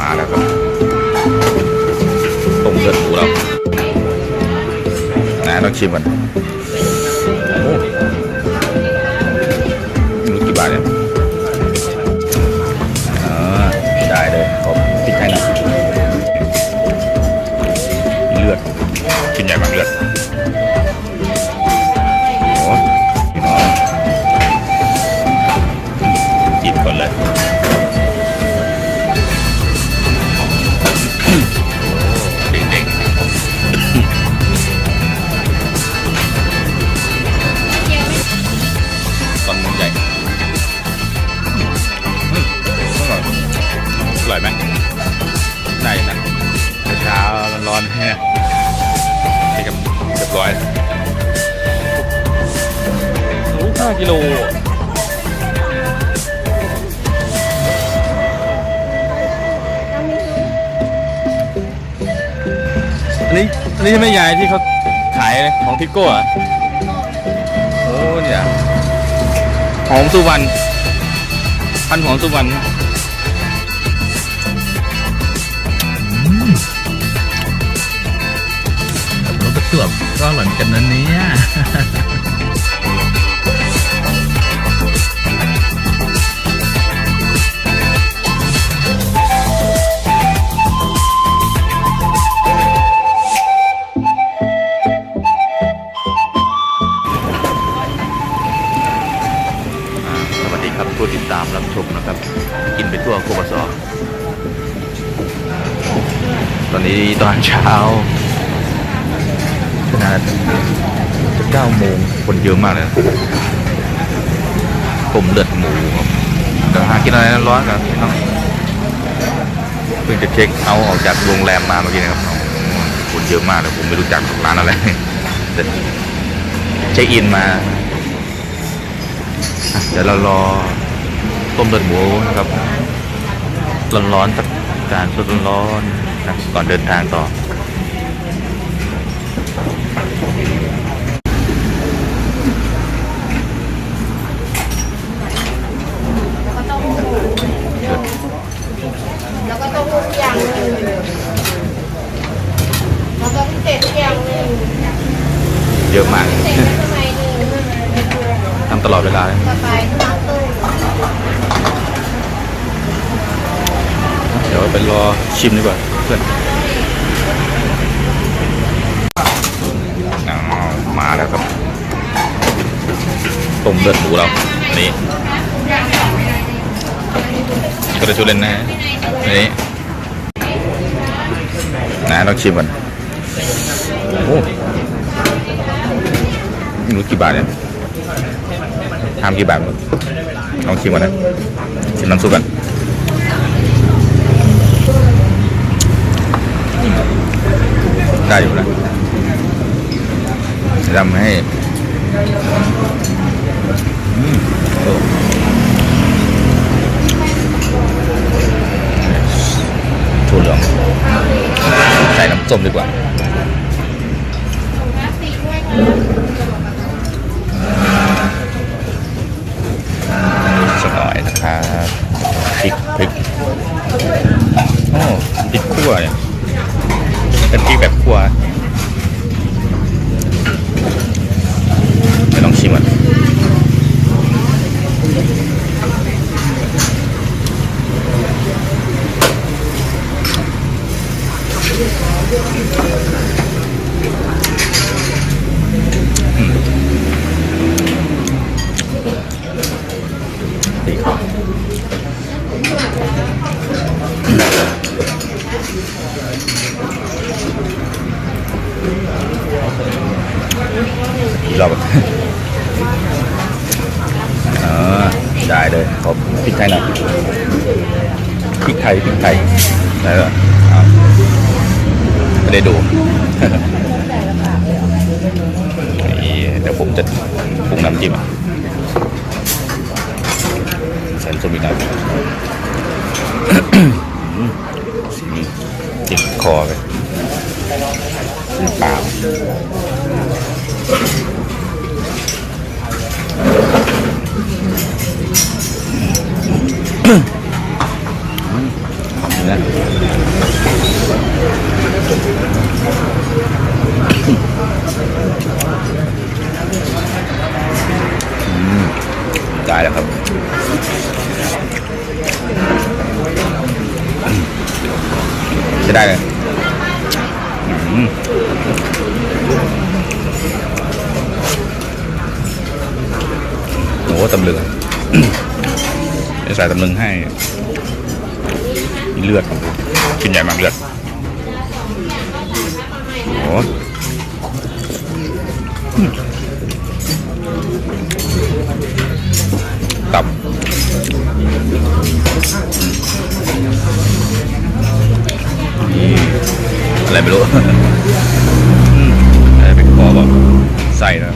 มาแล้วครับต้มเลือดหมูเรานะต้องชิมกันโอ้ไม่รู้กี่บาทเนี่ยอ่าได้เลยขอพริกไทยหน่อยเลือดชิ้นใหญ่มากเลือด นี้ใช่ไหมยายที่เขาขายของทิโก้อะโอ้เนี่ยหอมสุวรรณพันหอมสุวรรณรถประจวบก็อร่อยเหมือนกันนะเนี่ย ตามรับชมนะครับ กินไปทั่วโคบซอตอนนี้ตอนเช้าขนาดจะเก้าโมงคนเยอะมากเลยผมเลือดหมูครับกังหากินอะไรร้อนครับน้องเพิ่งจะเช็คเอาออกจากโรงแรมมาเมื่อกี้นะครับคนเยอะมากเลยผมไม่รู้จักร้านอะไรแต่เช็คอินมาเดี๋ยวเรารอ ต้มเลือดหมูนะครับร้อนๆสักจานสดร้อนๆนะก่อนเดินทางต่อ แล้วก็ต้องหูอย่างหนึ่งแล้วก็พิเศษอย่างหนึ่ง เยอะมาก พิเศษทำไมหนึ่ง ทำตลอดเวลาเลย สบายมากเลย เดี๋ยวไปรอ ชิมดีกว่าเพื่อนอ้าวมาแล้วครับต้มเลือดหมูเราอันนี้ก็จะชูเล่นนะฮะอันนี้นะต้องชิมก่อนโอ้ไม่รู้กี่บาทเนี่ยทำกี่บาทลองชิมก่อนนะชิมน้ำซุปก่อน ได้อยู่นะจะทำให้อืมโอ้ถั่วเหลืองใส่น้ำส้มดีกว่าสักหน่อยนะครับพริกพริกโอ้พริกขั่วเนี่ย เป็นพริกแบบคั่วไม่ต้องชิมอะอืมดีครับอีกรอบอะ อ่าได้เลยขอพริกไทยหน่อยพริกไทยพริกไทยได้เหรออ้าวไม่ได้ดู นี่เดี๋ยวผมจะปรุงน้ำจิ้มอะใส่น้ำส้มอีกหน่อย จิบคอไป ส่ตำลึงให้เลือดกินใหญ่มากเลือดโอ้ตับนี่อะไรไม่รู้อะไรเป็นคอแบบใส่นะ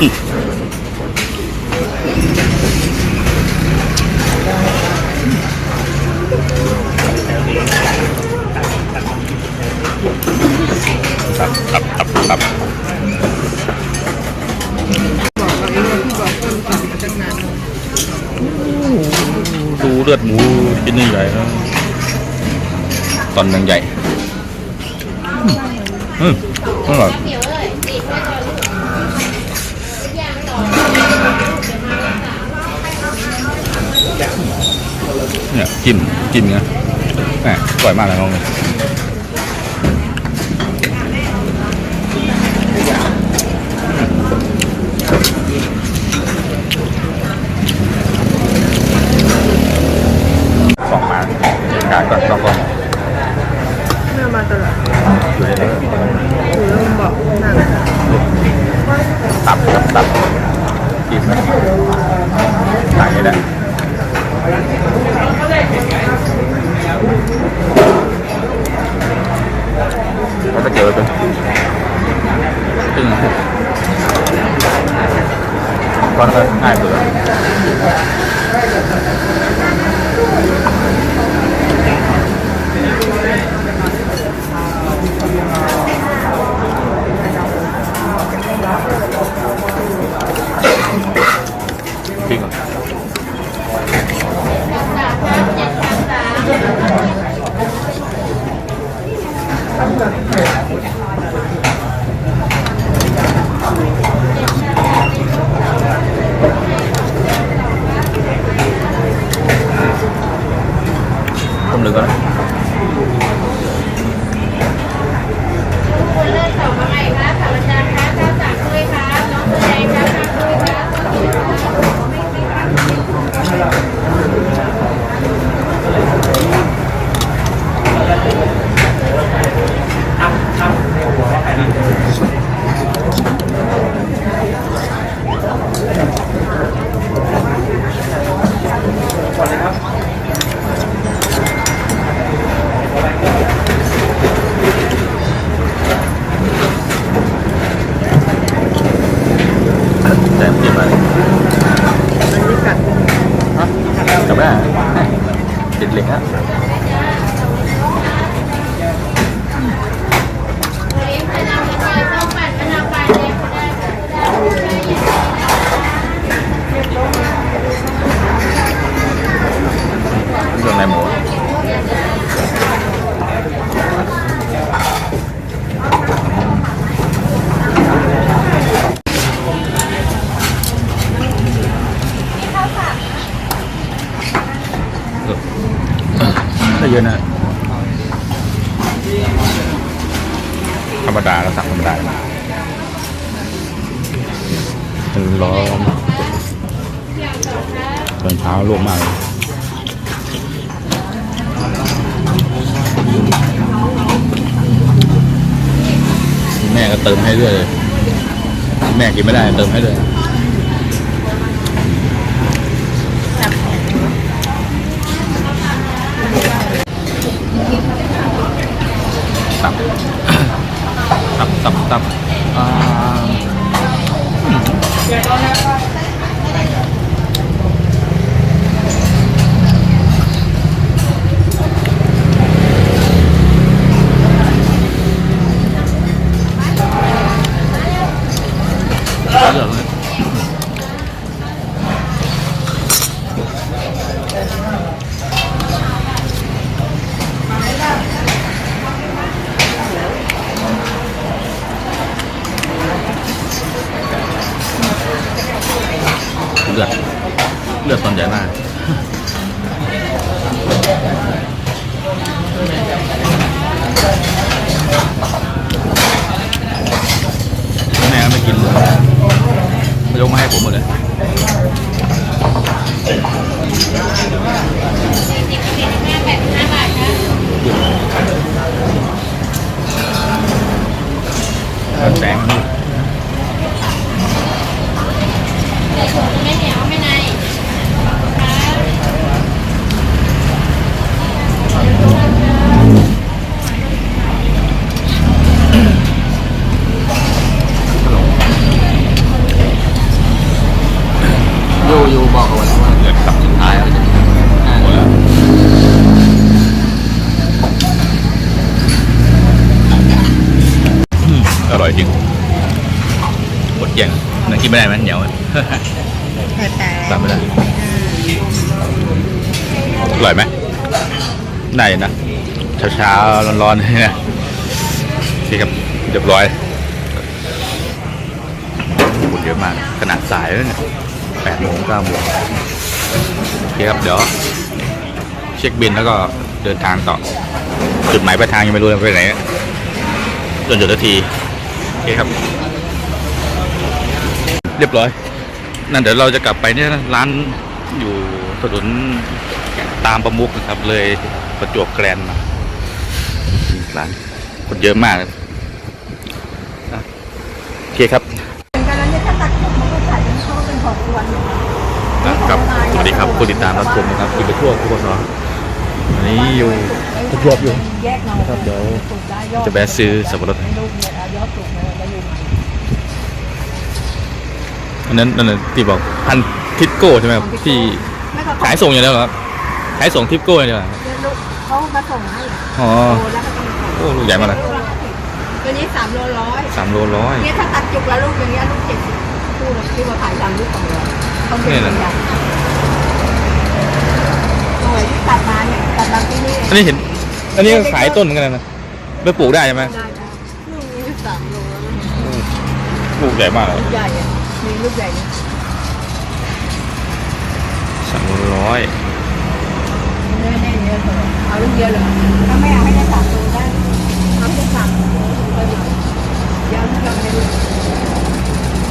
ดูเลือดหมูชิ้นใหญ่ตอนยังใหญ่ อืมอร่อย จิ้มจิ้มเงี้ยแหมอร่อยมากเลยน้องเลย ดี๋ยวไปตึงก่อนก็ง่ายเบื่อ เรื่ยเลย แม่กินไม่ได้เติมให้เลยตับ ตับ ตับ ตับอ่า แต่แต่ตามไม่ได้อร่อยไหมได้นะเช้าๆร้อนๆนี่ยโอเคครับเรียบร้อยคนเยอะมากขนาดสายแล้วเนี่ยแปดโมงเก้าโมงโอเคครับเดี๋ยวเช็คบินแล้วก็เดินทางต่อ จุดหมายปลายทางยังไม่รู้เลยไปไหนจนจุดนาทีโอเคครับ เรียบร้อย นั่นเดี๋ยวเราจะกลับไปเนี่ยนะร้านอยู่ถนนตามประมุกนะครับ เลยประจวบแกรนด์มาร้านคนเยอะมากเลยนะโอเคครับการนั้นเนี่ยถ้าตัดผมมันก็ขายเป็นช่อเป็นของรวนนะครับสวัสดีครับผู้ติดตามรับชมนะครับกินไปทั่วทุกคนเนาะวันนี้อยู่ประจวบอยู่แยกเงาครับเดี๋ยวปลูกได้ยอดจะแวะซื้อสับปะรด อายอดปลูกเนี่ยแล้วอยู่ใหม่อันนั้นนั่นนะที่บอกพันทิปโก้ใช่ไหมครับที่ไม่ก็ขายส่งอย่างเดียวเหรอครับขายส่งทิปโก้อย่างเดียวเหรอครับลูกเขามาส่งให้อ๋อ โลแล้วก็ต้องส่งโอ้ลูกใหญ่มากเลย ตัวนี้สามโลร้อยสามโลร้อย เนี่ยถ้าตัดจุกแล้วลูกอย่างเงี้ยลูกเจ็ดสิบคู่ละที่มาขายตามลูกของเราต้องเป็นตัวอย่างโอ้ยที่ตัดมาเนี่ยตัดมาที่นี่อันนี้เห็น อันนี้ก็ขายต้นเหมือนกันนะไปปลูกได้ใช่ไหมได้ได้ลูกนี้สามโลแล้วลูกใหญ่มากเลยลูกใหญ่อะ มีลูกใหญ่นี่สามโลร้อยเนื้อแน่เนื้อเลยเอาลูกเดียวเลยถ้าไม่เอาให้ได้สามโลได้เอาแค่สามโลก็ดีเดี๋ยวเราไม่ได้ลูก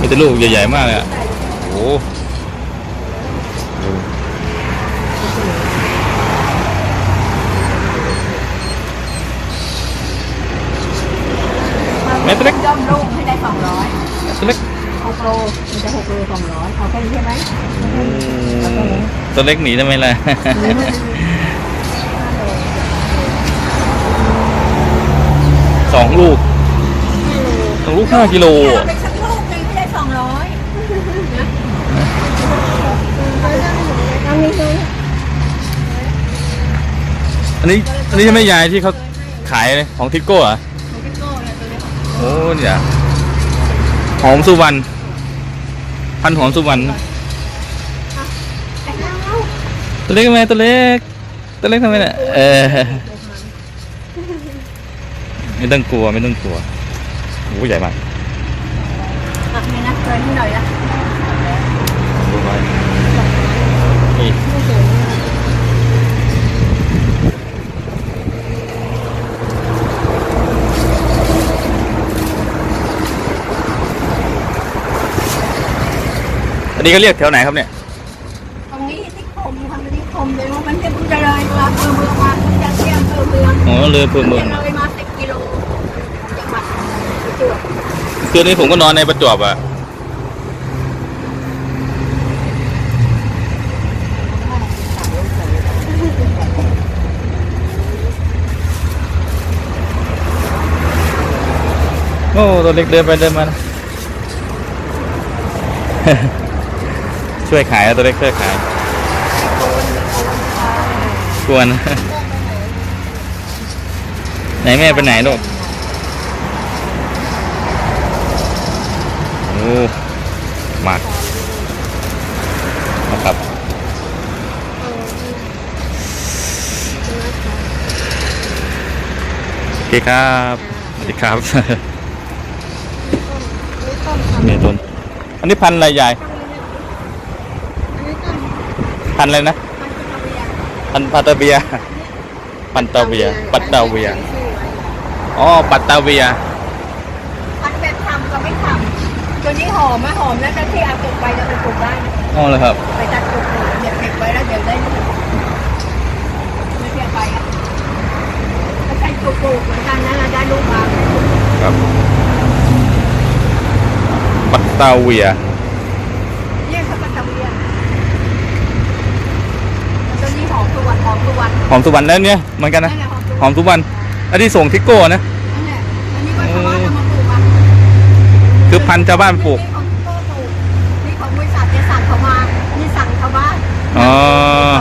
มีแต่ลูกใหญ่ๆมากเลยอะโอ้โหแม่ตัวเล็ก ย่อมลูกให้ได้สองร้อย ตัวเล็ก หกโลมันจะหกโล สองร้อยเอาแค่นี้ใช่ไหมตัวเล็กหนีได้ไหมล่ะสองลูกสองลูกห้ากิโลเอาอะไปสักลูกหนึงให้ได้สองร้อยเอามีตัวอันนี้อันนี้ใช่ไหมยายที่เขาขายของทิปโก้เหรอะของพี่โก้เนี่ยตัวนี้โอ้เนี่ยหอมสุวรรณ พันธุ์หอมสุวรรณแต่แล้วตัวเล็กทำไมตัวเล็กตัวเล็กทำไมเนี่ยเออไม่ต้องกลัวไม่ต้องกลัวโอ้ใหญ่มากอะนี่นะเกินนิดหน่อยนะ อันนี้ก็เรียกแถวไหนครับเนี่ย ตรงนี้ที่คมทำที่คมเลยว่ามันจะเพิ่งจะเลยมาเมืองเมืองมาจะเที่ยงเมืองเมืองอ๋อเรือเพื่อเมืองจะเลยมาสิบกิโลจังหวัดประจวบคืนนี้ผมก็นอนในประจวบอะอ้ตัวเล็กเดินไปเดินมา ช่วยขายอะตัวเล็กช่วยขายกวนไหนแม่ไปไหนลูกโอ้มากนะครับโอเคครับสวัสดีครับนี่ต้นอันนี้พันธุ์อะไรยาย พันธุ์อะไรนะ พันธุ์ปาตาเบียปันตาเวีย ปัตตาเวีย อ๋อ ปัตตาเวียพันแบบทำกับไม่ทำตัวนี้หอมไหมหอมแล้วก็ที่เอาปลูกไปจะไปปลูกได้นะอ๋อเลยครับ ไปตัดปลูกเลยเดี๋ยวเก็บไว้แล้วเดี๋ยวได้ลูกไม่เพียไปอะถ้าใช้ปลูกปลูกเหมือนกันนะเราได้ลูกมาครับ ปัตตาเวีย เรียกเขาปัตตาเวีย ตัวนี้หอมทุกวันหอมทุกวันหอมสุวรรณแล้วเนี่ยเหมือนกันนะนั่นแหละหอมทุกหวัอนมสุวรรณอันนี้ส่งทิโก้นะ นั่นแหละอันนี้ก็ชาวบ้านเอามาปลูกอะคือพันธุ์ชาวบ้านปลูกนี่ของโก้ปลูกนี่ของบริษัทจะสั่งเขามานี่สั่งชาวบ้านอ๋อ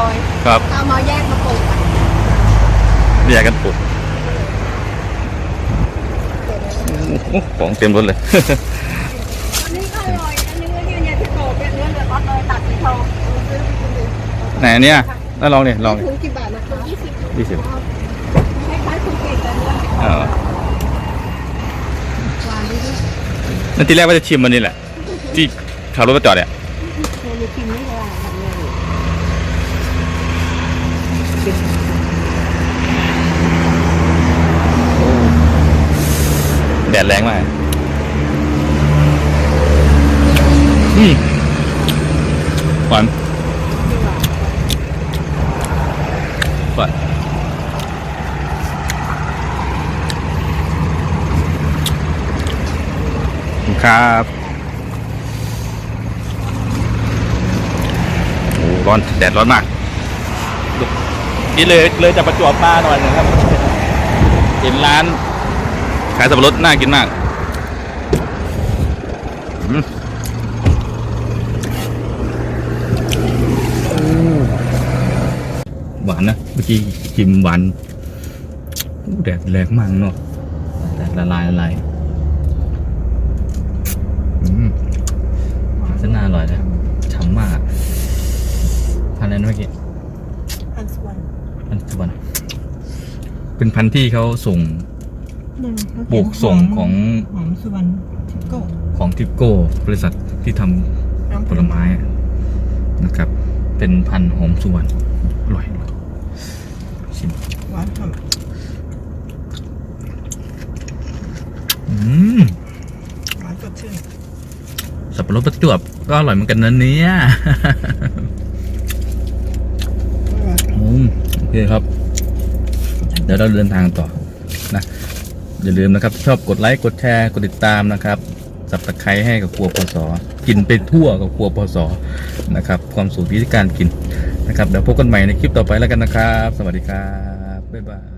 ซอยครับเอามาแยกมาปลูกอะแยกกันปลูกโอ้ของเต็มรถเลย อันนี้ก็อร่อยอันนี้ก็เนี่ยที่โตเป็นเนื้อเดือดร้อนเลยตัดที่ทองซื้อไปกินเลยไหนอันเนี่ย น่าลองเนี่ยลองดิถุงกี่บาทนะคะยี่สิบยี่สิบคล้ายๆคุณเกศแต่เนื้อเออหวานดีด้วยนั่นทีแรกว่าจะชิมมันนี่แหละ ที่ขับรถมาจอดเนี่ยเมนูกินไม่ได้ทำเลยแดดแรงมากอืมหวานหวานขอบ คุณครับ โอ้ร้อนแดดร้อนมาก นี่เลยเลยจะประจวบมาหน่อยหนึงครับ เห็นร้าน ขายสับปะรดน่ากินมากอืมหวานนะ เมื่อกี้ชิมหวานอู้แดดแรงมากเนาะแดดละลายละลายอืมเส้นน่าอร่อยเลยฉ่ำมากพันธุ์อะไรนะเมื่อกี้ อันสวน พันธุ์สุวรรณ เป็นพันธุ์ที่เขาส่งปลูกส่งของหอมสุวรรณทิโก้ของทิปโก้ บริษัทที่ทำผลไม้อะนะครับ เป็นพันธุ์หอมสุวรรณอร่อยอร่อยชิมหวานหอมอืมหวานสดชื่นสับปะรดประจวบก็อร่อยเหมือนกันนะเนี่ยอืมโอเคครับ เดี๋ยวเราเดินทางต่อนะอย่าลืมนะครับ ชอบกดไลค์กดแชร์กดติดตามนะครับสับตะไคร้ให้กับครัวพศกินไปทั่วกับครัวพศนะครับ ความสูตรวิธีการกินนะครับเดี๋ยวพบกันใหม่ในคลิปต่อไปแล้วกันนะครับ สวัสดีครับบ๊ายบาย